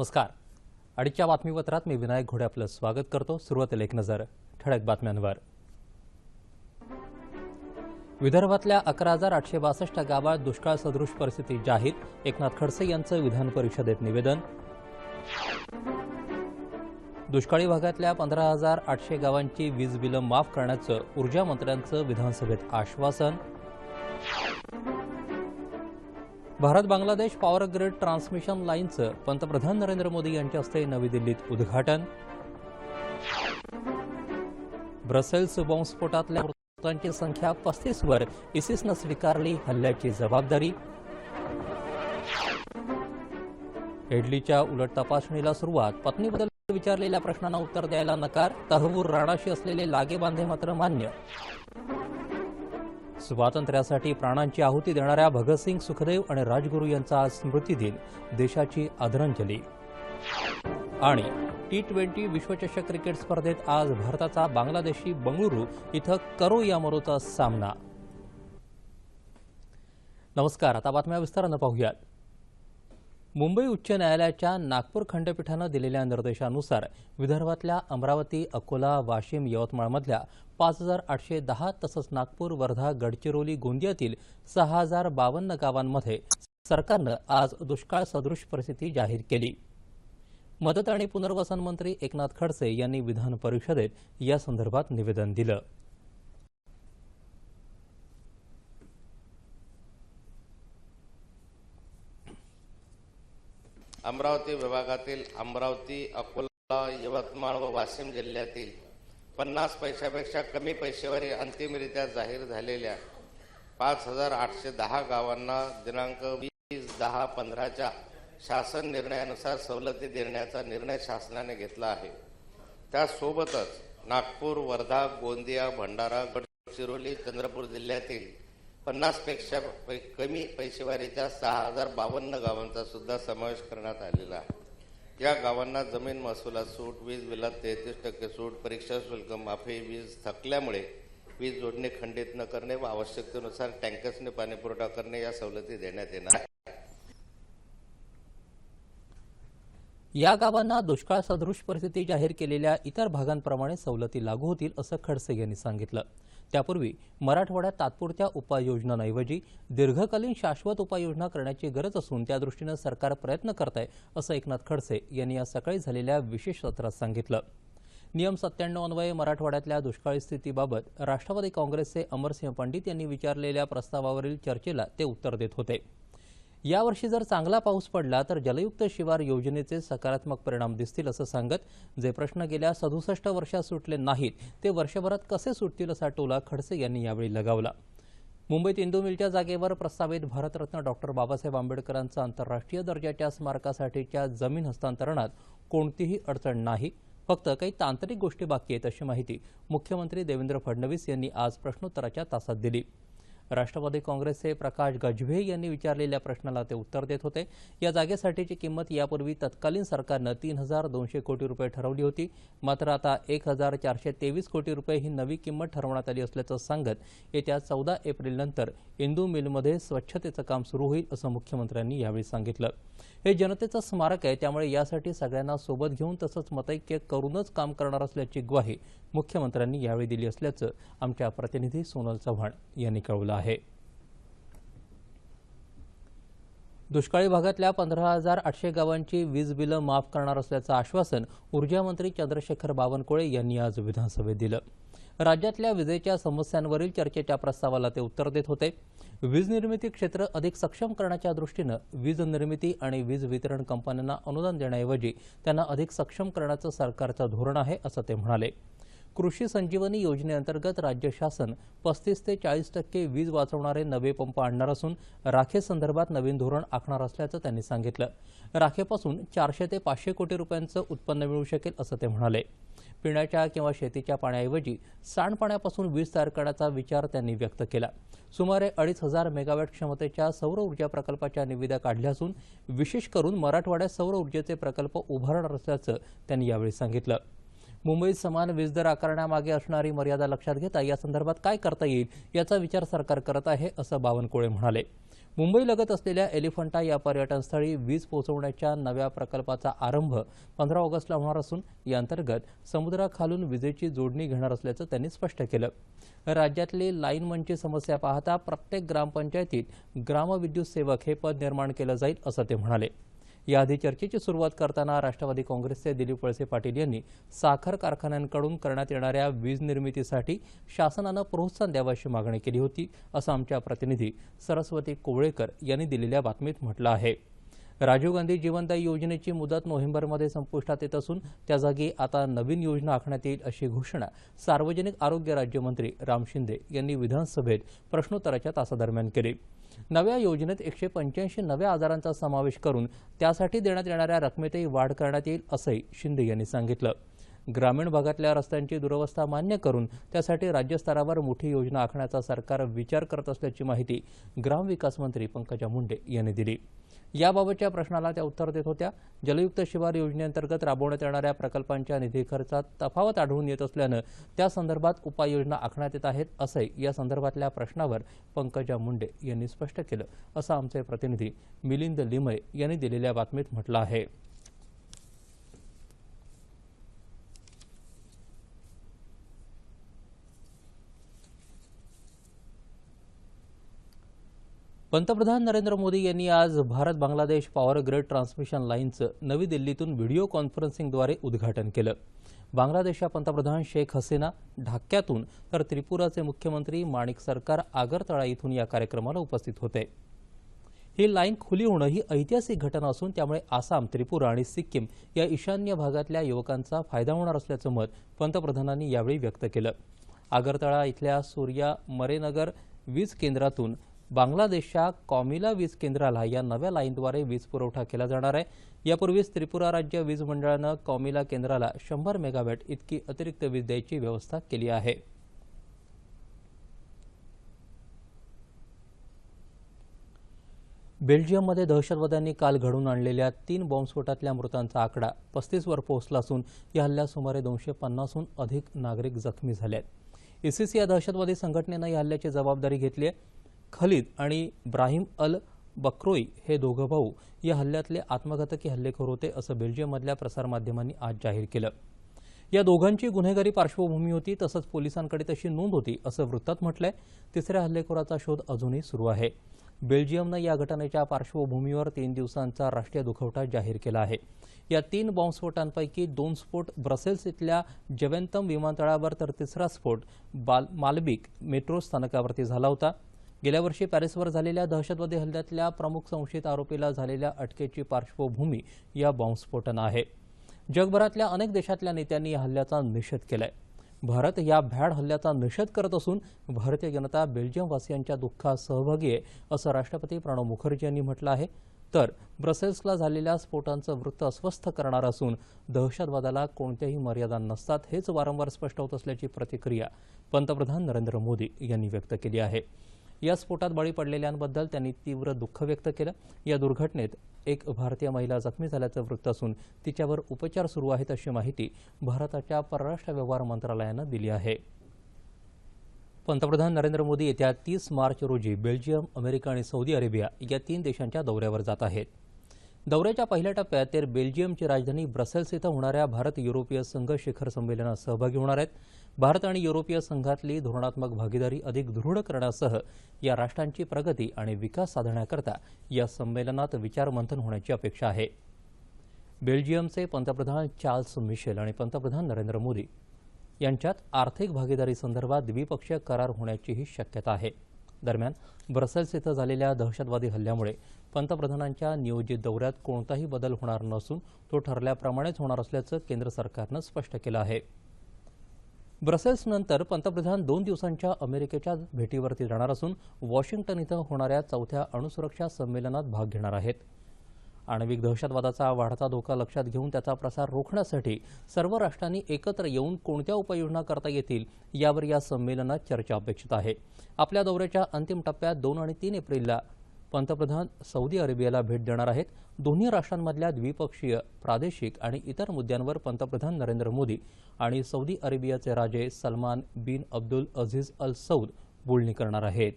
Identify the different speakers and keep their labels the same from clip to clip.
Speaker 1: नमस्कार. अडीच्या बातमीपत्रात मी विनायक घोडे आपलं स्वागत करतो. सुरुवातीला एक नजर. ठळक बातम्यांवर. विदर्भातल्या अकरा हजार आठशे बासष्ट गावात दुष्काळ सदृश परिस्थिती जाहीर. एकनाथ खडसे यांचं विधान परिषदेत निवेदन. दुष्काळी भागातल्या पंधरा हजार आठशे गावांची वीज बिलं माफ करण्याचं ऊर्जा मंत्र्यांचं विधानसभेत आश्वासन. Bharat Bangladesh power grid transmission लाईनचं पंतप्रधान नरेंद्र मोदी यांच्या हस्ते नवी दिल्लीत उद्घाटन. ब्रसेल्स बॉम्बस्फोटातल्या मृतांची संख्या पस्तीसवर इसिसनं स्वीकारली हल्ल्याची जबाबदारी. इडलीच्या उलट तपासणीला सुरुवात पत्नीबद्दल विचारलेल्या प्रश्नांना उत्तर द्यायला नकार तहवूर राणाशी असलेले लागेबांधे मात्र मान्य. स्वातंत्र्यासाठी प्राणांची आहुती देणाऱ्या भगतसिंग सुखदेव आणि राजगुरू यांचा आज स्मृती दिन देशाची आदरांजली. आणि टी ट्वेंटी विश्वचषक क्रिकेट स्पर्धेत आज भारताचा बांगलादेशी बंगळुरू इथं करो यामरोचा सामना. नमस्कार आता बातम्या विस्तारानं पाहूयात. मुंबई उच्च न्यायालयाच्या नागपूर खंडपीठानं दिलेल्या निर्देशानुसार विदर्भातल्या अमरावती अकोला वाशिम यवतमाळमधल्या पाच हजार आठशे दहा तसंच नागपूर वर्धा गडचिरोली गोंदियातील सहा हजार बावन्न गावांमध्ये सरकारनं आज दुष्काळ सदृश परिस्थिती जाहीर केली. मदत आणि पुनर्वसन मंत्री एकनाथ खडसे यांनी विधान परिषदेत या संदर्भात निवेदन दिलं.
Speaker 2: अमरावती विभागातील अमरावती अकोला यवतमाळ व वाशिम जिल्ह्यातील पन्नास पैशापेक्षा कमी पैशावर अंतिमरित्या जाहीर झालेल्या पाच हजार आठशे दहा गावांना दिनांक वीस दहा पंधराच्या शासन निर्णयानुसार सवलती देण्याचा निर्णय शासनाने घेतला आहे. त्यासोबतच नागपूर वर्धा गोंदिया भंडारा गडचिरोली चंद्रपूर जिल्ह्यातील पन्नासपेक्षा पै कमी पैसेवारीच्या सहा हजार बावन्न गावांचा सुद्धा समावेश करण्यात आलेला आहे. या गावांना जमीन महसुलात सूट वीज बिलात तेहतीस टक्के सूट परीक्षा शुल्क माफी वीज थकल्यामुळे वीज जोडणी खंडित न करणे व आवश्यकतेनुसार टँकर्सने पाणीपुरवठा करणे या सवलती देण्यात येणार
Speaker 1: या गावांना दुष्काळ सदृश परिस्थिती जाहीर केलेल्या इतर भागांप्रमाणे सवलती लागू होतील असं खडसे यांनी सांगितलं. त्यापूर्वी मराठवाड्यात तात्पुरत्या उपाययोजनांऐवजी दीर्घकालीन शाश्वत उपाययोजना करण्याची गरज असून त्यादृष्टीनं सरकार प्रयत्न करत आहे असं एकनाथ खडसे यांनी आज सकाळी झालेल्या विशेष सत्रात सांगितलं. नियम सत्त्याण्णव अन्वये मराठवाड्यातल्या दुष्काळी स्थितीबाबत राष्ट्रवादी काँग्रेसचे अमरसिंह पंडित यांनी विचारलेल्या प्रस्तावावरील चर्चेला ते उत्तर देत होते. यावर्षी जर चांगला पाऊस पडला तर जलयुक्त शिवार योजनेचे सकारात्मक परिणाम दिसतील असं सांगत जे प्रश्न गेल्या सदुसष्ट वर्षात सुटले नाहीत ते वर्षभरात कसे सुटतील असा टोला खडसे यांनी यावेळी लगावला. मुंबईत इंदू मिलच्या जागेवर प्रस्तावित भारतरत्न डॉक्टर बाबासाहेब आंबेडकरांचं आंतरराष्ट्रीय दर्जाच्या स्मारकासाठीच्या जमीन हस्तांतरणात कोणतीही अडचण नाही फक्त काही तांत्रिक गोष्टी बाकी आहेत अशी माहिती मुख्यमंत्री देवेंद्र फडणवीस यांनी आज प्रश्नोत्तराच्या तासात दिली. राष्ट्रवादी काँग्रेसचे प्रकाश गजभे यांनी विचारलेल्या प्रश्नाला ते उत्तर देत होते. या जागेसाठीची किंमत यापूर्वी तत्कालीन सरकारनं तीन हजार दोनशे कोटी रुपये ठरवली होती. मात्र आता एक हजार चारशे तेवीस कोटी रुपये ही नवी किंमत ठरवण्यात आली असल्याचं सांगत येत्या चौदा एप्रिलनंतर इंदू मिलमध्ये स्वच्छतेचं काम सुरू होईल असं मुख्यमंत्र्यांनी यावेळी सांगितलं. हे जनतेचं स्मारक आहे. त्यामुळे यासाठी सगळ्यांना सोबत घेऊन तसंच मतैक्य करूनच काम करणार असल्याची ग्वाही मुख्यमंत्र्यांनी यावेळी दिली असल्याचं आमच्या प्रतिनिधी सोनल चव्हाण यांनी कळवलं आहे. दुष्काळी भागातल्या पंधरा हजार आठशे गावांची वीज बिलं माफ करणार असल्याचं आश्वासन ऊर्जामंत्री चंद्रशेखर बावनकुळे यांनी आज विधानसभेत दिलं. राज्यातल्या विजेच्या समस्यांवरील चर्चेच्या प्रस्तावाला ते उत्तर देत होते. वीज निर्मिती क्षेत्र अधिक सक्षम करण्याच्या दृष्टीनं वीज निर्मिती आणि वीज वितरण कंपन्यांना अनुदान देण्याऐवजी त्यांना अधिक सक्षम करण्याचं सरकारचं धोरण आहे असं ते म्हणाले. कृषी संजीवनी योजनेअंतर्गत राज्य शासन पस्तीस ते चाळीस टक्के वीज वाचवणारे नवे पंप आणणार असून राखेसंदर्भात नवीन धोरण आखणार असल्याचं त्यांनी सांगितलं. राखेपासून चारशे ते पाचशे कोटी रुपयांचं उत्पन्न मिळू शकेल असं ते म्हणाले. पिण्याच्या किंवा शेतीच्या पाण्याऐवजी सांडपाण्यापासून वीज तयार करण्याचा विचार त्यांनी व्यक्त केला. सुमारे अडीच हजार मेगावॅट क्षमतेच्या सौर ऊर्जा प्रकल्पाच्या निविदा काढल्या असून विशेष करून मराठवाड्यात सौर ऊर्जेचे प्रकल्प उभारणार असल्याचं त्यांनी यावेळी सांगितलं. मुंबईत समान वीज दर आकारण्यामागे असणारी मर्यादा लक्षात घेता या संदर्भात काय करता येईल याचा विचार सरकार करत आहे असं बावनकुळे म्हणाले. मुंबईलगत असलेल्या एलिफंटा या पर्यटनस्थळी वीज पोहोचवण्याच्या नव्या प्रकल्पाचा आरंभ पंधरा ऑगस्टला होणार असून या अंतर्गत समुद्राखालून विजेची जोडणी घेणार असल्याचं त्यांनी स्पष्ट केलं. राज्यातली लाईनमनची समस्या पाहता प्रत्येक ग्रामपंचायतीत ग्रामविद्युत सेवक हे पद निर्माण केलं जाईल असं ते म्हणाले. याआधी चर्चेची सुरुवात करताना राष्ट्रवादी काँग्रेसचे दिलीप वळसे पाटील यांनी साखर कारखान्यांकडून करण्यात येणाऱ्या वीज निर्मितीसाठी शासनानं प्रोत्साहन द्यावं अशी मागणी केली होती असं आमच्या प्रतिनिधी सरस्वती कोवळेकर यांनी दिलेल्या बातमीत म्हटलं आहे. राजीव गांधी जीवनदायी योजनेची मुदत नोव्हेंबरमध्ये संपुष्टात येत असून त्या जागी आता नवीन योजना आखण्यात येईल अशी घोषणा सार्वजनिक आरोग्य राज्यमंत्री राम शिंदे यांनी विधानसभेत प्रश्नोत्तराच्या तासादरम्यान केली. नव्या योजनेत एकशे पंच्याऐंशी नव्या आजारांचा समावेश करून त्यासाठी देण्यात येणाऱ्या रकमेतही वाढ करण्यात येईल असंही शिंदे यांनी सांगितलं. ग्रामीण भागातल्या रस्त्यांची दुरवस्था मान्य करून त्यासाठी राज्यस्तरावर मोठी योजना आखण्याचा सरकार विचार करत असल्याची माहिती ग्रामविकास मंत्री पंकजा मुंडे यांनी दिली. याबाबतच्या प्रश्नाला त्या उत्तर देत होत्या. जलयुक्त शिवार योजनेअंतर्गत राबवण्यात येणाऱ्या प्रकल्पांच्या निधी खर्चात तफावत आढळून येत असल्यानं त्या संदर्भात उपाययोजना आखण्यात येत आहेत असंही या संदर्भातल्या प्रश्नावर पंकजा मुंडे यांनी स्पष्ट केलं. असं आमचे प्रतिनिधी मिलिंद लिमय यांनी दिलेल्या बातमीत म्हटलं आहे. पंतप्रधान नरेंद्र मोदी यांनी आज Bharat Bangladesh power grid transmission लाईनचं नवी दिल्लीतून व्हिडिओ कॉन्फरन्सिंगद्वारे उद्घाटन केलं. बांगलादेशच्या पंतप्रधान शेख हसीना ढाक्यातून तर त्रिपुराचे मुख्यमंत्री माणिक सरकार आगरतळा इथून या कार्यक्रमाला उपस्थित होते. ही लाईन खुली होणं ही ऐतिहासिक घटना असून त्यामुळे आसाम त्रिपुरा आणि सिक्कीम या ईशान्य भागातल्या युवकांचा फायदा होणार असल्याचं मत पंतप्रधानांनी यावेळी व्यक्त केलं. आगरतळा इथल्या सूर्या मरेनगर वीज केंद्रातून बांगलादेशच्या कॉमिला वीज केंद्राला या नव्या लाईनद्वारे वीज पुरवठा केला जाणार आहे. यापूर्वीच त्रिपुरा राज्य वीज मंडळानं कॉमिला केंद्राला शंभर मेगावॅट इतकी अतिरिक्त वीज द्यायची व्यवस्था केली आहे. बेल्जियममध्ये दहशतवाद्यांनी काल घडून आणलेल्या तीन बॉम्बस्फोटातल्या मृतांचा आकडा पस्तीसवर पोहोचला असून या हल्ल्यात सुमारे दोनशे पन्नासहून अधिक नागरिक जखमी झाले आहेत इसिस या दहशतवादी संघटनेनं या हल्ल्याची जबाबदारी घेतली आहे. खलीद आणि ब्राहिम अल बक्रोई हे दोघं भाऊ या हल्ल्यातले आत्मघातकी हल्लेखोर होते असं बेल्जियममधल्या प्रसारमाध्यमांनी आज जाहीर केलं. या दोघांची गुन्हेगारी पार्श्वभूमी होती तसंच पोलिसांकडे तशी नोंद होती असं वृत्तात म्हटलंय. तिसऱ्या हल्लेखोराचा शोध अजूनही सुरू आहे. बेल्जियमनं या घटनेच्या पार्श्वभूमीवर तीन दिवसांचा राष्ट्रीय दुखवटा जाहीर केला आहे. या तीन बॉम्बस्फोटांपैकी दोन स्फोट ब्रसेल्स इथल्या जवेंतम विमानतळावर तर तिसरा स्फोट बाल मालबिक मेट्रो स्थानकावरती झाला होता. गेल्या वर्षी पॅरिसवर झालेल्या दहशतवादी हल्ल्यातल्या प्रमुख संशयित आरोपीला झालेल्या अटकेची पार्श्वभूमी या बॉम्बस्फोटानं आहे. जगभरातल्या अनेक देशातल्या नेत्यांनी या हल्ल्याचा निषेध केलाय. भारत या भ्याड हल्ल्याचा निषेध करत असून भारतीय जनता बेल्जियमवासियांच्या दुःखात सहभागी आहे असं राष्ट्रपती प्रणव मुखर्जी यांनी म्हटलं आहे. तर ब्रसेल्सला झालेल्या स्फोटांचं वृत्त अस्वस्थ करणार असून दहशतवादाला कोणत्याही मर्यादा नसतात हेच वारंवार स्पष्ट होत असल्याची प्रतिक्रिया पंतप्रधान नरेंद्र मोदी यांनी व्यक्त केली आहे. या स्फोटात बळी पडलेल्यांबद्दल त्यांनी तीव्र दुःख व्यक्त केलं. या दुर्घटनेत एक भारतीय महिला जखमी झाल्याचं वृत्त असून तिच्यावर उपचार सुरू आहेत अशी माहिती भारताच्या परराष्ट्र व्यवहार मंत्रालयानं दिली आहे. पंतप्रधान नरेंद्र मोदी येत्या तीस मार्च रोजी बेल्जियम अमेरिका आणि सौदी अरेबिया या तीन देशांच्या दौऱ्यावर जात आहेत. दौऱ्याच्या पहिल्या टप्प्यात ते बेल्जियमची राजधानी ब्रसेल्स इथं होणाऱ्या भारत युरोपीय संघ शिखर संमेलनात सहभागी होणार आहेत. भारत आणि युरोपीय संघातली धोरणात्मक भागीदारी अधिक दृढ करण्यासह या राष्ट्रांची प्रगती आणि विकास साधण्याकरता या संमेलनात विचारमंथन होण्याची अपेक्षा आहे. बेल्जियमचे पंतप्रधान चार्ल्स मिशेल आणि पंतप्रधान नरेंद्र मोदी यांच्यात आर्थिक भागीदारी संदर्भात द्विपक्षीय करार होण्याचीही शक्यता आहे. दरम्यान ब्रसेल्स इथं झालेल्या दहशतवादी हल्ल्यामुळे पंतप्रधानांच्या नियोजित दौऱ्यात कोणताही बदल होणार नसून तो ठरल्याप्रमाणेच होणार असल्याचं केंद्र सरकारनं स्पष्ट केलं आहे. ब्रसेल्सनंतर पंतप्रधान दोन दिवसांच्या अमेरिकेच्या भेटीवरती जाणार असून वॉशिंग्टन इथं होणाऱ्या चौथ्या अणुसुरक्षा संमेलनात भाग घेणार आहेत. आण्विक दहशतवादाचा वाढता धोका लक्षात घेऊन त्याचा प्रसार रोखण्यासाठी सर्व राष्ट्रांनी एकत्र येऊन कोणत्या उपाययोजना करता येतील यावर या संमेलनात चर्चा अपेक्षित आहे. आपल्या दौऱ्याच्या अंतिम टप्प्यात दोन आणि तीन एप्रिलला पंतप्रधान सौदी अरेबियाला भेट देणार आहेत. दोन्ही राष्ट्रांमधल्या द्विपक्षीय प्रादेशिक आणि इतर मुद्द्यांवर पंतप्रधान नरेंद्र मोदी आणि सौदी अरेबियाचे राजे Salman bin Abdul Aziz Al Saud बोलणी करणार आहेत.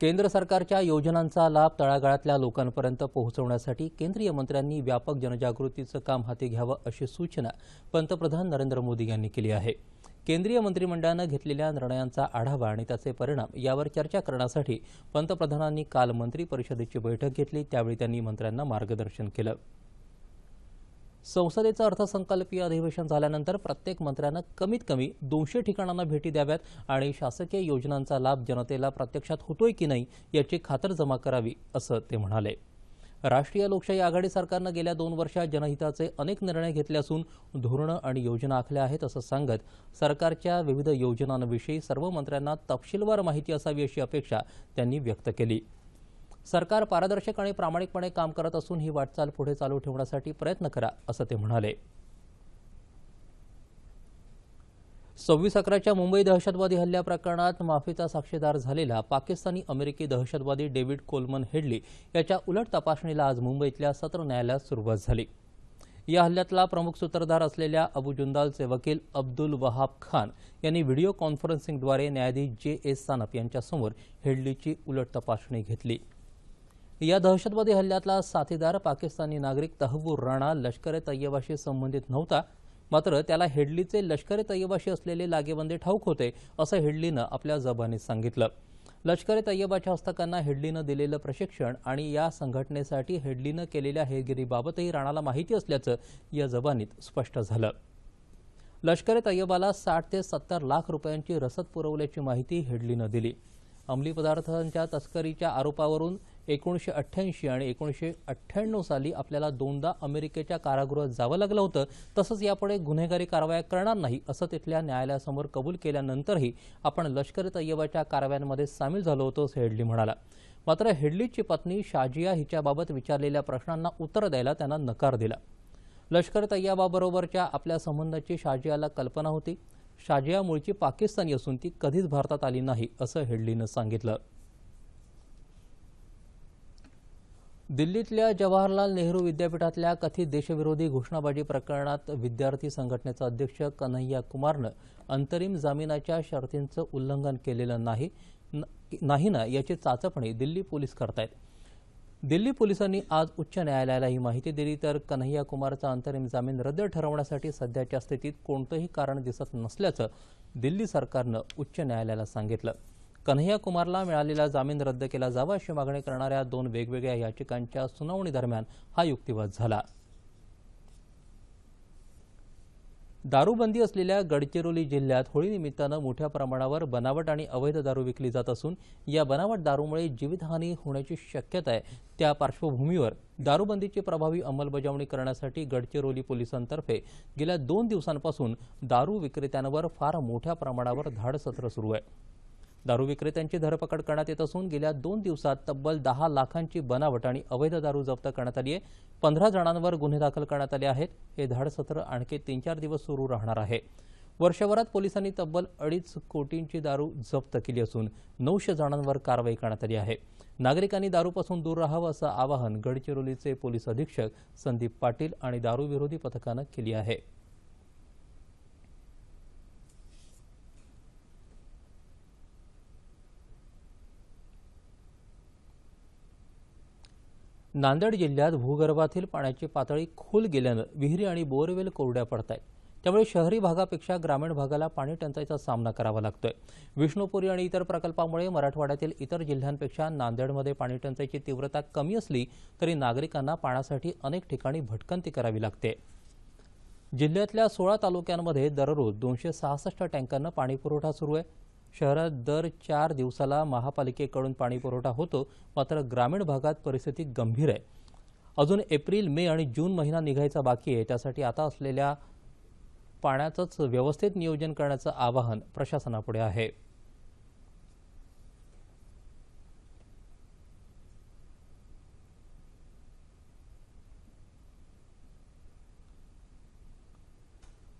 Speaker 1: केंद्र सरकारच्या योजनांचा लाभ तळागाळातल्या लोकांपर्यंत पोहोचवण्यासाठी केंद्रीय मंत्र्यांनी व्यापक जनजागृतीचं काम हाती घ्यावं अशी सूचना पंतप्रधान नरेंद्र मोदी यांनी केली आहे. केंद्रीय मंत्रिमंडळानं घेतलेल्या निर्णयांचा आढावा आणि त्याचे परिणाम यावर चर्चा करण्यासाठी पंतप्रधानांनी काल मंत्री परिषदेची बैठक घेतली. त्यावेळी त्यांनी मंत्र्यांना मार्गदर्शन केलं. संसदेचं अर्थसंकल्पीय अधिवेशन झाल्यानंतर प्रत्येक मंत्र्यानं कमीत कमी दोनशे ठिकाणांना भेटी द्याव्यात आणि शासकीय योजनांचा लाभ जनतेला प्रत्यक्षात होतोय की नाही याची खातरजमा करावी असं ते म्हणाले. राष्ट्रीय लोकशाही आघाडी सरकारनं गेल्या दोन वर्षात जनहिताचे अनेक निर्णय घेतले असून धोरणं आणि योजना आखल्या आहेत असं सांगत सरकारच्या विविध योजनांविषयी सर्व मंत्र्यांना तपशीलवार माहिती असावी अशी अपेक्षा त्यांनी व्यक्त केली. सरकार पारदर्शक आणि प्रामाणिकपणे काम करत असून ही वाटचाल पुढे चालू ठेवण्यासाठी प्रयत्न करा असं ते म्हणाले. सव्वीस अकराच्या मुंबई दहशतवादी हल्ल्या प्रकरणात माफीचा साक्षीदार झालेला पाकिस्तानी अमेरिकी दहशतवादी डेव्हिड कोलमन हेडली याच्या उलट तपासणीला आज मुंबईतल्या सत्र न्यायालयात सुरुवात झाली. या हल्ल्यातला प्रमुख सूत्रधार असलेल्या अबू जुंदालचे वकील अब्दुल वहाब खान यांनी व्हिडिओ कॉन्फरन्सिंगद्वारे न्यायाधीश जे एस सानप यांच्यासमोर हेडलीची उलट तपासणी घेतली. या दहशतवादी हल्ल्यातला साथीदार पाकिस्तानी नागरिक तहवूर राणा लष्कर ए तय्यबाशी संबंधित नव्हता मात्र त्याला हेडलीचे लष्कर ए तय्यबाशी असलेले लागेबंदे ठाऊक होते असं हेडलीनं आपल्या जबानीत सांगितलं. लष्कर ए तय्यबाच्या हस्तकांना हेडलीनं दिलेलं प्रशिक्षण आणि या संघटनेसाठी हेडलीनं केलेल्या हेरगिरीबाबतही राणाला माहिती असल्याचं या जबानीत स्पष्ट झालं. लष्कर ए तय्यबाला साठ ते सत्तर लाख रुपयांची रसद पुरवल्याची माहिती हेडलीनं दिली. अंमली पदार्थांच्या तस्करीच्या आरोपावरून एकोणीसशे अठ्ठ्याऐंशी आणि एकोणीसशे अठ्ठ्याण्णव साली आपल्याला दोनदा अमेरिकेच्या कारागृहात जावं लागलं होतं. तसंच यापुढे गुन्हेगारी कारवाया करणार नाही असं तिथल्या न्यायालयासमोर कबूल केल्यानंतरही आपण लष्कर तय्यबाच्या कारवायांमध्ये सामील झालो होतो असं हेडली म्हणाला. मात्र हेडलीची पत्नी शाजिया हिच्याबाबत विचारलेल्या प्रश्नांना उत्तर द्यायला त्यांना नकार दिला. लष्कर तय्याबाबरोबरच्या आपल्या संबंधाची शाजियाला कल्पना होती. शाजिया मूळची पाकिस्तानी असून ती कधीच भारतात आली नाही असं हेडलीनं सांगितलं. दिल्लीतल्या जवाहरलाल नेहरू विद्यापीठातल्या कथित देशविरोधी घोषणाबाजी प्रकरणात विद्यार्थी संघटनेचा अध्यक्ष कन्हैया कुमारनं अंतरिम जामिनाच्या शर्तींचं उल्लंघन केलेलं नाही नाही ना याची चाचपणी दिल्ली पोलीस करतायत. दिल्ली पोलिसांनी आज उच्च न्यायालयाला ही माहिती दिली तर कन्हैया कुमारचा अंतरिम जामीन रद्द ठरवण्यासाठी सध्याच्या स्थितीत कोणतंही कारण दिसत नसल्याचं दिल्ली सरकारनं उच्च न्यायालयाला सांगितलं. कन्हैया कुमारला मिळालेला जामीन रद्द केला जावा अशी मागणी करणाऱ्या दोन वेगवेगळ्या याचिकांच्या सुनावणी दरम्यान हा युक्तिवाद झाला. दारूबंदी असलेल्या गडचिरोली जिल्ह्यात होळीनिमित्तानं मोठ्या प्रमाणावर बनावट आणि अवैध दारू विकली जात असून या बनावट दारूमुळे जीवितहानी होण्याची शक्यता आहे. त्या पार्श्वभूमीवर दारूबंदीची प्रभावी अंमलबजावणी करण्यासाठी गडचिरोली पोलिसांतर्फे गेल्या दोन दिवसांपासून दारू विक्रेत्यांवर फार मोठ्या प्रमाणावर धाडसत्र सुरू आहे. दारू विक्रेत्यांची धरपकड करण्यात येत असून गेल्या दोन दिवसात तब्बल दहा लाखांची बनावट आणि अवैध दारू जप्त करण्यात आली आहे. पंधरा जणांवर गुन्हे दाखल करण्यात आले आहेत. हे धाडसत्र आणखी तीन चार दिवस सुरू राहणार आहे. वर्षभरात पोलिसांनी तब्बल अडीच कोटींची दारू जप्त केली असून नऊशे जणांवर कारवाई करण्यात आली आहे. नागरिकांनी दारूपासून दूर राहावं असं आवाहन गडचिरोलीचे पोलीस अधीक्षक संदीप पाटील आणि दारूविरोधी पथकानं केली आहे. नांदेड जिल्ह्यात भूगर्भातील पाण्याची पातळी खोल गेल्यानं विहिरी आणि बोरवेल कोरड्या पडत आहेत त्यामुळे शहरी भागापेक्षा ग्रामीण भागाला पाणी टंचाईचा सामना करावा लागतोय. विष्णुपुरी आणि इतर प्रकल्पामुळे मराठवाड्यातील इतर जिल्ह्यांपेक्षा नांदेडमध्ये पाणी टंचाईची तीव्रता कमी असली तरी नागरिकांना पाण्यासाठी अनेक ठिकाणी भटकंती करावी लागते. जिल्ह्यातल्या सोळा तालुक्यांमध्ये दररोज दोनशे सहासष्ट टँकरनं पाणीपुरवठा सुरू आहे. शहरात दर चार दिवसाला महापालिकेकडून पाणीपुरवठा होतो मात्र ग्रामीण भागात परिस्थिती गंभीर आहे. अजून एप्रिल मे आणि जून महिना निघायचा बाकी आहे त्यासाठी आता असलेल्या पाण्याचंच व्यवस्थित नियोजन करण्याचं आवाहन प्रशासनापुढे आहे.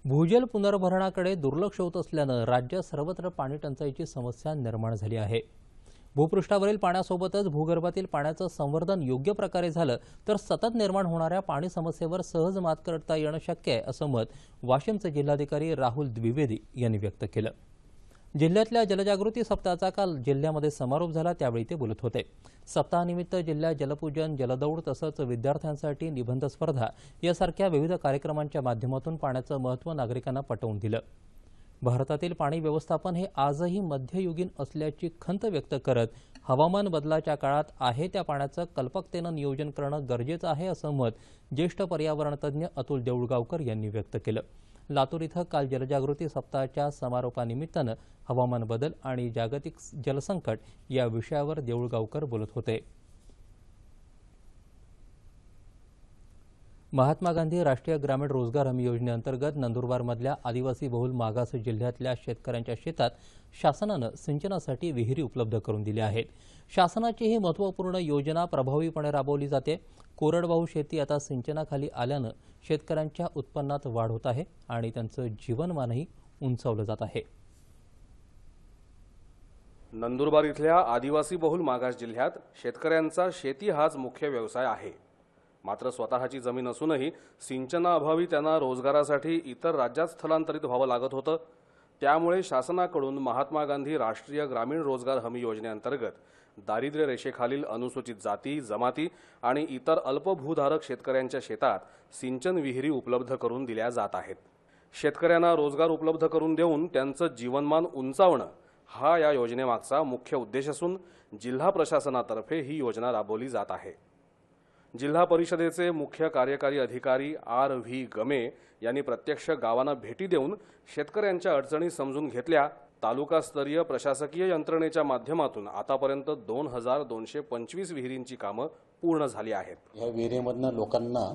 Speaker 1: भूजल पुनर्भरणाकडे दुर्लक्ष होत असल्यानं राज्यात सर्वत्र पाणी टंचाईची समस्या निर्माण झाली आहे. भूपृष्ठावरील पाण्यासोबतच भूगर्भातील पाण्याचं संवर्धन योग्य प्रकारे झालं तर सतत निर्माण होणाऱ्या पाणी समस्येवर सहज मात करता येणं शक्य आहे असं मत वाशिमचे जिल्हाधिकारी राहुल द्विवेदी यांनी व्यक्त केलं. जिल्ह्यातल्या जलजागृती सप्ताहाचा काल जिल्ह्यामध्ये समारोप झाला त्यावेळी ते बोलत होते. सप्ताहानिमित्त जिल्ह्यात जलपूजन जलदौड तसंच विद्यार्थ्यांसाठी निबंध स्पर्धा यासारख्या विविध कार्यक्रमांच्या माध्यमातून पाण्याचं महत्त्व नागरिकांना पटवून दिलं. भारतातील पाणी व्यवस्थापन हे आजही मध्ययुगीन असल्याची खंत व्यक्त करत हवामान बदलाच्या काळात आहे त्या पाण्याचं कल्पकतेनं नियोजन करणं गरजेचं आहे असं मत ज्येष्ठ पर्यावरणतज्ज्ञ अतुल देऊळगावकर यांनी व्यक्त केलं. लातूर इथं काल जलजागृती सप्ताहाच्या समारोपानिमित्तानं हवामान बदल आणि जागतिक जलसंकट या विषयावर देऊळगावकर बोलत होते. महात्मा गांधी राष्ट्रीय ग्रामीण रोजगार हमी योजनेअंतर्गत नंदुरबारमधल्या आदिवासी बहुल मागास जिल्ह्यातल्या शेतकऱ्यांच्या शेतात शासनानं सिंचनासाठी विहिरी उपलब्ध करून दिल्या आहेत. शासनाची ही महत्त्वपूर्ण योजना प्रभावीपणे राबवली जाते. कोरडवाहू शेती आता सिंचनाखाली आल्यानं शेतकऱ्यांच्या उत्पन्नात वाढ होत आहे आणि त्यांचं जीवनमानही उंचावलं जात आहे.
Speaker 3: नंदुरबार इथल्या आदिवासी बहुल मागास जिल्ह्यात शेतकऱ्यांचा शेती हाच मुख्य व्यवसाय आहे. मात्र स्वतःची जमीन असूनही सिंचनाअभावी त्यांना रोजगारासाठी इतर राज्यात स्थलांतरित व्हावं लागत होतं. त्यामुळे शासनाकडून महात्मा गांधी राष्ट्रीय ग्रामीण रोजगार हमी योजनेअंतर्गत दारिद्र्य रेषेखालील अनुसूचित जाती जमाती आणि इतर अल्पभूधारक शेतकऱ्यांच्या शेतात सिंचन विहिरी उपलब्ध करून दिल्या जात आहेत. शेतकऱ्यांना रोजगार उपलब्ध करून देऊन त्यांचं जीवनमान उंचावणं हा या योजनेमागचा मुख्य उद्देश असून जिल्हा प्रशासनातर्फे ही योजना राबवली जात आहे. जिल्हा परिषदेचे मुख्य कार्यकारी अधिकारी आर व्ही गमे यांनी प्रत्यक्ष गावांना भेटी देऊन शेतकऱ्यांच्या अडचणी समजून घेतल्या. तालुकास्तरीय प्रशासकीय यंत्रणेच्या माध्यमातून आतापर्यंत दोन हजार दोनशे पंचवीस विहिरींची कामं पूर्ण झाली आहेत.
Speaker 4: या विहिरीमधनं लोकांना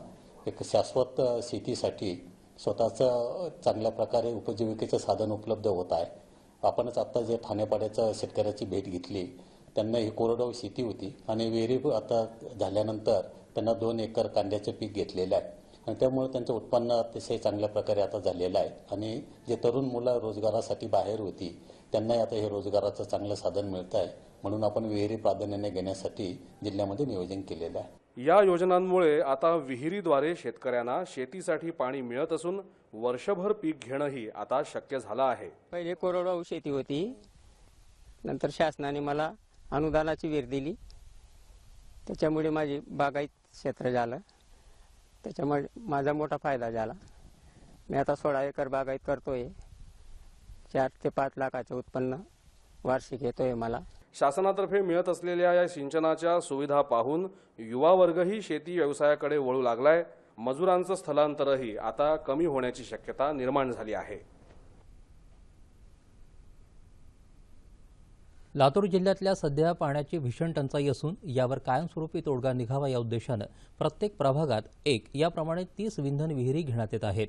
Speaker 4: एक शाश्वत शेतीसाठी स्वतःचं चांगल्या प्रकारे उपजीविकेचं साधन उपलब्ध होत आहे. आपणच आत्ता जे ठाणेपाड्याच्या शेतकऱ्याची भेट घेतली त्यांना ही कोरडवाहू शेती होती आणि विहिरी आता झाल्यानंतर त्यांना दोन एकर कांद्याचं पीक घेतलेलं आहे. आणि त्यामुळे त्यांचं उत्पन्न अतिशय चांगल्या प्रकारे आता झालेलं आहे. आणि जे तरुण मुलं रोजगारासाठी बाहेर होती त्यांनाही आता हे रोजगाराचं चांगलं साधन मिळतं आहे. म्हणून आपण विहिरी प्राधान्याने घेण्यासाठी जिल्ह्यामध्ये नियोजन केलेलं आहे.
Speaker 3: या योजनांमुळे आता विहिरीद्वारे शेतकऱ्यांना शेतीसाठी पाणी मिळत असून वर्षभर पीक घेणंही आता शक्य झालं आहे.
Speaker 5: पहिले कोरडवाहू शेती होती. नंतर शासनाने मला अनुदानाची विहीर दिली. त्याच्यामुळे माझी बागायत क्षेत्र झालं. त्याच्यामुळे माझा मोठा फायदा झाला. मी आता सोळा एकर बागायत करतोय. चार ते पाच लाखाचे उत्पन्न वार्षिक येतोय मला.
Speaker 3: शासनातर्फे मिळत असलेल्या या सिंचनाच्या सुविधा पाहून युवा वर्गही शेती व्यवसायाकडे वळू लागलाय. मजुरांचं स्थलांतरही आता कमी होण्याची शक्यता निर्माण झाली आहे.
Speaker 1: लातूर जिल्ह्यातल्या सध्या पाण्याची भीषण टंचाई असून यावर कायमस्वरूपी तोडगा निघावा या उद्देशानं प्रत्येक प्रभागात एक याप्रमाणे तीस विंधन विहिरी घेण्यात येत आहेत.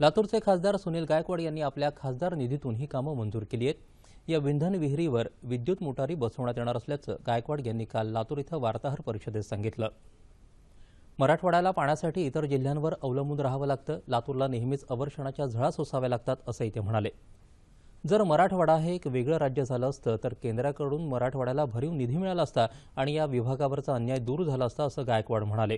Speaker 1: लातूरचे खासदार सुनील गायकवाड यांनी आपल्या खासदार निधीतून ही कामं मंजूर केली आहेत. या विंधन विहिरीवर विद्युत मोटारी बसवण्यात येणार असल्याचं गायकवाड यांनी काल लातूर इथं वार्ताहर परिषदेत सांगितलं. मराठवाड्याला पाण्यासाठी इतर जिल्ह्यांवर अवलंबून राहावं लागतं. लातूरला नेहमीच अवर्षणाच्या झळा सोसाव्या लागतात असंही ते म्हणाले. जर मराठवाडा हे एक वेगळं राज्य झालं असतं तर केंद्राकडून मराठवाड्याला भरीव निधी मिळाला असता आणि या विभागावरचा अन्याय दूर झाला असता असं गायकवाड म्हणाले.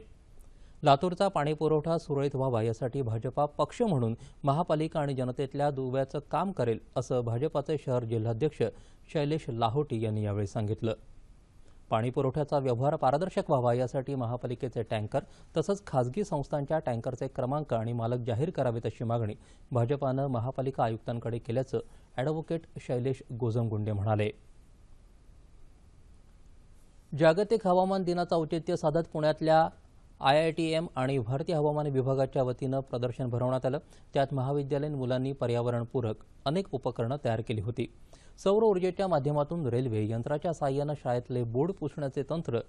Speaker 1: लातूरचा पाणीपुरवठा सुरळीत व्हावा यासाठी भाजपा पक्ष म्हणून महापालिका आणि जनतेतल्या दुव्याचं काम करेल असं भाजपाचे शहर जिल्हाध्यक्ष शैलेश लाहोटी यांनी यावेळी सांगितलं. पाणीपुरवठ्याचा व्यवहार पारदर्शक व्हावा यासाठी महापालिकेचे टँकर तसंच खासगी संस्थांच्या टँकरचे क्रमांक आणि मालक जाहीर करावेत अशी मागणी भाजपानं महापालिका आयुक्तांकडे केल्याचं ॲडव्होकेट शैलेश गोजमगुंडे म्हणाले. जागतिक हवामान दिनाचं औचित्य साधत पुण्यातल्या आय आय टी एम आणि भारतीय हवामान विभागाच्या वतीनं प्रदर्शन भरवण्यात आलं. त्यात महाविद्यालयीन मुलांनी पर्यावरणपूरक अनेक उपकरणं तयार केली होती. सौर ऊर्जेच्या माध्यमातून रेल्वे यंत्राच्या साह्यानं शाळेतले बोर्ड पुसण्याचे तंत्र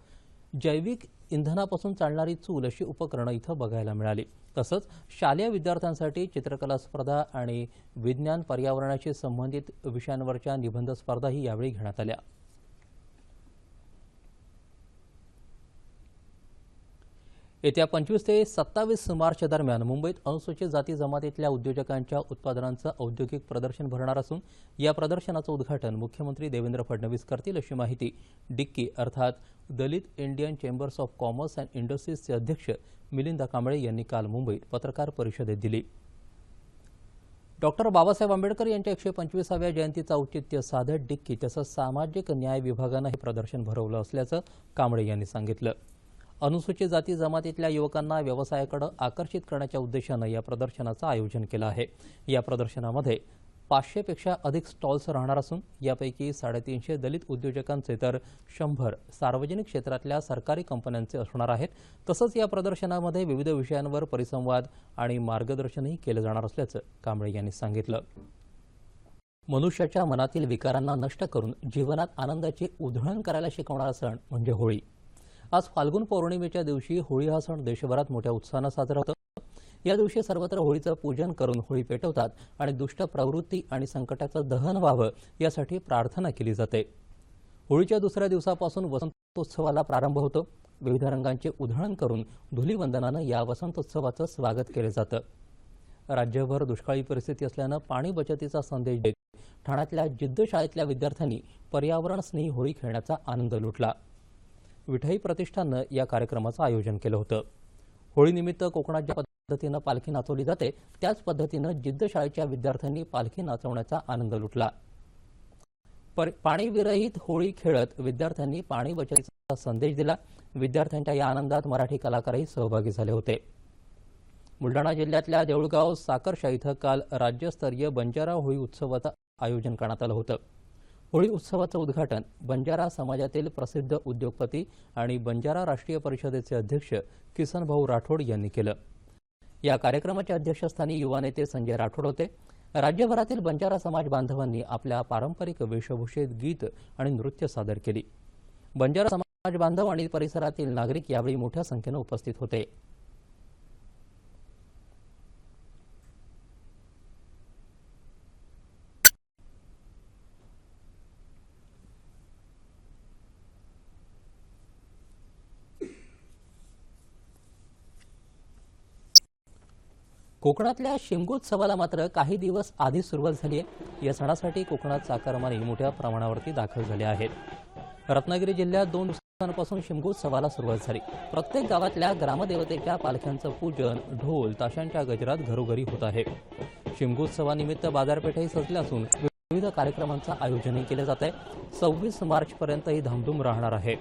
Speaker 1: जैविक इंधनापासून चालणारी चूल अशी उपकरणं इथं बघायला मिळाली. तसंच शालेय विद्यार्थ्यांसाठी चित्रकला स्पर्धा आणि विज्ञान पर्यावरणाशी संबंधित विषयांवरच्या निबंध स्पर्धाही यावेळी घेण्यात आल्या. येत्या पंचवीस ते सत्तावीस मार्च दरम्यान मुंबईत अनुसूचित जाती जमातीतल्या उद्योजकांच्या उत्पादनांचं औद्योगिक प्रदर्शन भरणार असून या प्रदर्शनाचं उद्घाटन मुख्यमंत्री देवेंद्र फडणवीस करतील अशी माहिती डिक्की अर्थात Dalit Indian chambers of commerce and इंडस्ट्रीजचे अध्यक्ष मिलिंद कांबळे यांनी काल मुंबईत पत्रकार परिषदेत दिली. डॉक्टर बाबासाहेब आंबेडकर यांच्या एकशे पंचवीसाव्या जयंतीचं औचित्य साधत डिक्की तसंच सामाजिक न्याय विभागानं हे प्रदर्शन भरवलं असल्याचं कांबळे यांनी सांगितलं. अनुसूचित जाती जमातीतल्या युवकांना व्यवसायाकडे आकर्षित करण्याच्या उद्देशानं या प्रदर्शनाचं आयोजन केलं आहे. या प्रदर्शनामध्ये पाचशेपेक्षा अधिक स्टॉल्स राहणार असून यापैकी साडेतीनशे दलित उद्योजकांचे तर शंभर सार्वजनिक क्षेत्रातल्या सरकारी कंपन्यांचे असणार आहेत. तसंच या प्रदर्शनामध्ये विविध विषयांवर परिसंवाद आणि मार्गदर्शनही केलं जाणार असल्याचं कांबळे यांनी सांगितलं. मनुष्याच्या मनातील विकारांना नष्ट करून जीवनात आनंदाची उधळण करायला शिकवणारा सण म्हणजे होळी. आज फाल्गुन पौर्णिमेच्या दिवशी होळी हा सण देशभरात मोठ्या उत्साहानं साजरा होतो. या दिवशी सर्वत्र होळीचं पूजन करून होळी पेटवतात आणि दुष्ट प्रवृत्ती आणि संकटाचं दहन व्हावं यासाठी प्रार्थना केली जाते. होळीच्या दुसऱ्या दिवसापासून वसंतोत्सवाला प्रारंभ होतो. विविध रंगांचे उधळण करून धुलीवंदनानं या वसंतोत्सवाचं स्वागत केलं जातं. राज्यभर दुष्काळी परिस्थिती असल्यानं पाणी बचतीचा संदेश देत ठाण्यातल्या जिद्द शाळेतल्या विद्यार्थ्यांनी पर्यावरण स्नेही होळी खेळण्याचा आनंद लुटला. विठई प्रतिष्ठाननं या कार्यक्रमाचं आयोजन केलं होतं. होळीनिमित्त कोकणात ज्या पद्धतीनं पालखी नाचवली जाते त्याच पद्धतीनं जिद्द शाळेच्या विद्यार्थ्यांनी पालखी नाचवण्याचा आनंद लुटला. पर पाणीविरहित होळी खेळत विद्यार्थ्यांनी पाणी बचतीचा संदेश दिला. विद्यार्थ्यांच्या या आनंदात मराठी कलाकारही सहभागी झाले होते. बुलढाणा जिल्ह्यातल्या देऊळगाव साकरशा इथं काल राज्यस्तरीय बंजारा होळी उत्सवाचं आयोजन करण्यात आलं होतं. होळी उत्सवाचं उद्घाटन बंजारा समाजातील प्रसिद्ध उद्योगपती आणि बंजारा राष्ट्रीय परिषदेचे अध्यक्ष किसन भाऊ राठोड यांनी केलं. या कार्यक्रमाच्या अध्यक्षस्थानी युवा नेते संजय राठोड होते. राज्यभरातील बंजारा समाज बांधवांनी आपल्या पारंपरिक वेशभूषेत गीत आणि नृत्य सादर केली. बंजारा समाज बांधव आणि परिसरातील नागरिक यावेळी मोठ्या संख्येनं उपस्थित होते. कोकणातल्या शिमगोत्सवाला मात्र काही दिवस आधी सुरुवात झाली आहे. या सणासाठी कोकणात चाकरमानी मोठ्या प्रमाणावरती दाखल झाले आहेत. रत्नागिरी जिल्ह्यात दोन दिवसांपासून शिमगोत्सवाला सुरुवात झाली. प्रत्येक गावातल्या ग्रामदेवतेच्या पालख्यांचं पूजन ढोल ताशांच्या गजरात घरोघरी होत आहे. शिमगोत्सवानिमित्त बाजारपेठही सजल्या असून विविध कार्यक्रमांचं आयोजनही केलं जात आहे. सव्वीस मार्चपर्यंत ही धामधूम राहणार आहे.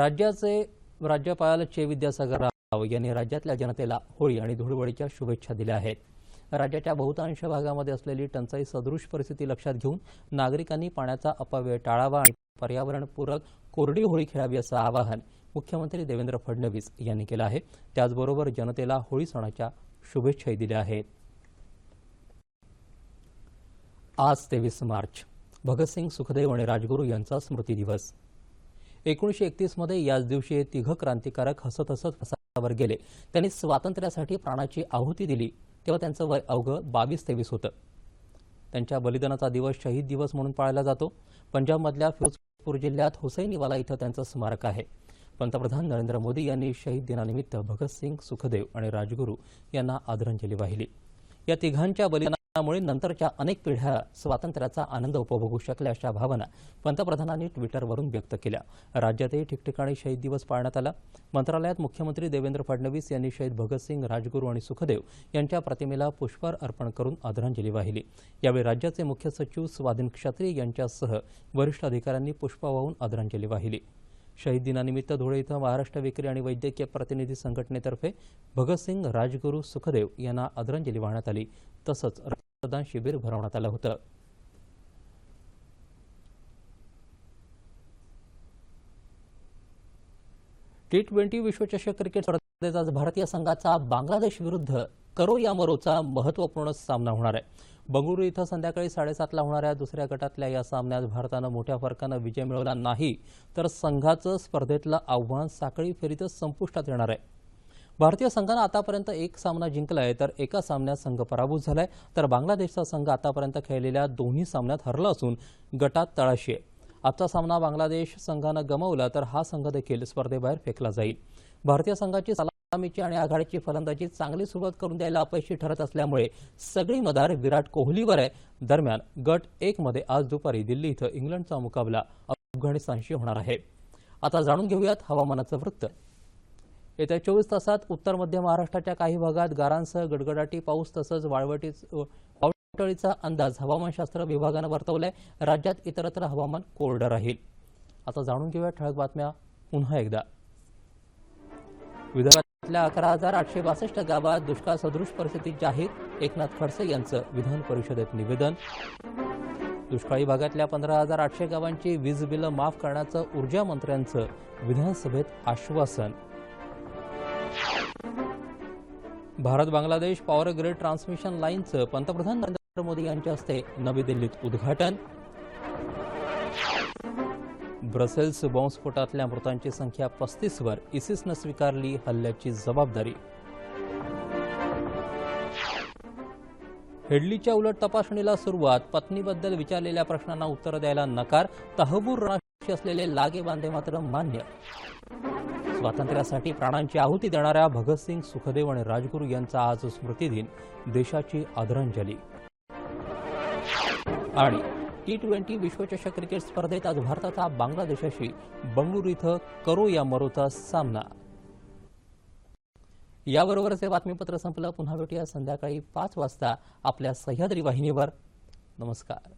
Speaker 1: राज्याचे राज्यपाल चे विद्यासागर राव यांनी राज्यातल्या जनतेला होळी आणि धुळवडीच्या शुभेच्छा दिल्या आहेत. राज्याच्या बहुतांश भागामध्ये असलेली टंचाई सदृश परिस्थिती लक्षात घेऊन नागरिकांनी पाण्याचा अपव्यय टाळावा आणि पर्यावरणपूरक कोरडी होळी खेळावी असं आवाहन मुख्यमंत्री देवेंद्र फडणवीस यांनी केलं आहे. त्याचबरोबर जनतेला होळी सणाच्या शुभेच्छाही दिल्या आहेत. आज तेवीस मार्च. भगतसिंग सुखदेव आणि राजगुरू यांचा स्मृती दिवस. एकोणीसशे एकतीसमध्ये याच दिवशी हे तिघ क्रांतिकारक हसत हसत फसावर गेले. त्यांनी स्वातंत्र्यासाठी प्राणाची आहुती दिली. तेव्हा त्यांचं वय अवघं बावीस तेवीस होतं. त्यांच्या बलिदानाचा दिवस शहीद दिवस म्हणून पाळला जातो. पंजाबमधल्या फिरोजपूर जिल्ह्यात हुसैनीवाला इथं त्यांचं स्मारक आहे. पंतप्रधान नरेंद्र मोदी यांनी शहीद दिनानिमित्त भगतसिंग सुखदेव आणि राजगुरू यांना आदरांजली वाहिली. या तिघांच्या त्यामुळे नंतरच्या अनेक पिढ्या स्वातंत्र्याचा आनंद उपभोगू शकल्या अशा भावना पंतप्रधानांनी ट्विटरवरून व्यक्त केल्या. राज्यातही ठिकठिकाणी शहीद दिवस पाळण्यात आला. मंत्रालयात मुख्यमंत्री देवेंद्र फडणवीस यांनी शहीद भगतसिंग राजगुरू आणि सुखदेव यांच्या प्रतिमेला पुष्पहार अर्पण करून आदरांजली वाहिली. यावेळी राज्याचे मुख्य सचिव स्वाधीन क्षत्रिय यांच्यासह वरिष्ठ अधिकाऱ्यांनी पुष्प वाहून आदरांजली वाहिली. शहीद दिनानिमित्त धुळे इथं महाराष्ट्र विक्री आणि वैद्यकीय प्रतिनिधी संघटनेतर्फे भगतसिंग राजगुरू सुखदेव यांना आदरांजली वाहण्यात आली. तसंच रक्तदान शिबिर भरवण्यात आलं होतं. टी ट्वेंटी विश्वचषक क्रिकेट स्पर्धेत आज भारतीय संघाचा बांगलादेश विरुद्ध करो या मरोचा महत्त्वपूर्ण सामना होणार आहे. बंगळुरू इथं संध्याकाळी साडेसातला होणाऱ्या दुसऱ्या गटातल्या या सामन्यात भारतानं मोठ्या फरकानं विजय मिळवला नाही तर संघाचं स्पर्धेतलं आव्हान साखळी फेरीतच संपुष्टात येणार आहे. भारतीय संघानं आतापर्यंत एक सामना जिंकला आहे तर एका सामन्यात संघ पराभूत झालाय. तर बांगलादेशचा संघ आतापर्यंत खेळलेल्या दोन्ही सामन्यात हरला असून गटात तळाशी आहे. आजचा सामना बांगलादेश संघानं गमावला तर हा संघ देखील स्पर्धेबाहेर फेकला जाईल. भारतीय संघाची सलामीची आणि आघाडीची फलंदाजी चांगली सुरुवात करून द्यायला अपयशी ठरत असल्यामुळे सगळी मदार विराट कोहलीवर आहे. दरम्यान गट एक मध्ये आज दुपारी दिल्ली इथं इंग्लंडचा मुकाबला अफगाणिस्तानशी होणार आहे. आता जाणून घेऊयात हवामानाचं वृत्त. येत्या चोवीस तासात उत्तर मध्य महाराष्ट्राच्या काही भागात गारांसह गडगडाटी पाऊस तसंच वाळवटीच टळीचा अंदाज हवामानशास्त्र विभागानं वर्तवलाय. राज्यात इतरत्र हवामान कोरडं राहील. आता जाणून घेऊया ठळक बातम्या पुन्हा एकदा. विदर्भातल्या अकरा हजार आठशे बासष्ट गावात दुष्काळ सदृश परिस्थिती जाहीर. एकनाथ खडसे यांचं विधान परिषदेत निवेदन. दुष्काळी भागातल्या पंधरा हजार आठशे गावांची वीज बिलं माफ करण्याचं ऊर्जा मंत्र्यांचं विधानसभेत आश्वासन. Bharat Bangladesh power grid transmission लाईनचं पंतप्रधान मोदी यांच्या हस्ते नवी दिल्लीत उद्घाटन. ब्रसेल्स बॉम्बस्फोटातल्या मृतांची संख्या पस्तीसवर इसिसनं स्वीकारली हल्ल्याची जबाबदारी. हेडलीच्या उलट तपासणीला सुरुवात पत्नीबद्दल विचारलेल्या प्रश्नांना उत्तर द्यायला नकार तहबूर राशी असलेले लागे बांधे मात्र मान्य. स्वातंत्र्यासाठी प्राणांची आहुती देणाऱ्या भगतसिंग सुखदेव आणि राजगुरू यांचा आज स्मृतिदिन देशाची आदरांजली. आणि टी ट्वेंटी विश्वचषक क्रिकेट स्पर्धेत आज भारताचा बांगलादेशाशी बंगळुरू इथं करो या मरोचा सामना. याबरोबरच हे बातमीपत्र संपलं. पुन्हा भेटूया संध्याकाळी पाच वाजता आपल्या सह्याद्री वाहिनीवर. नमस्कार.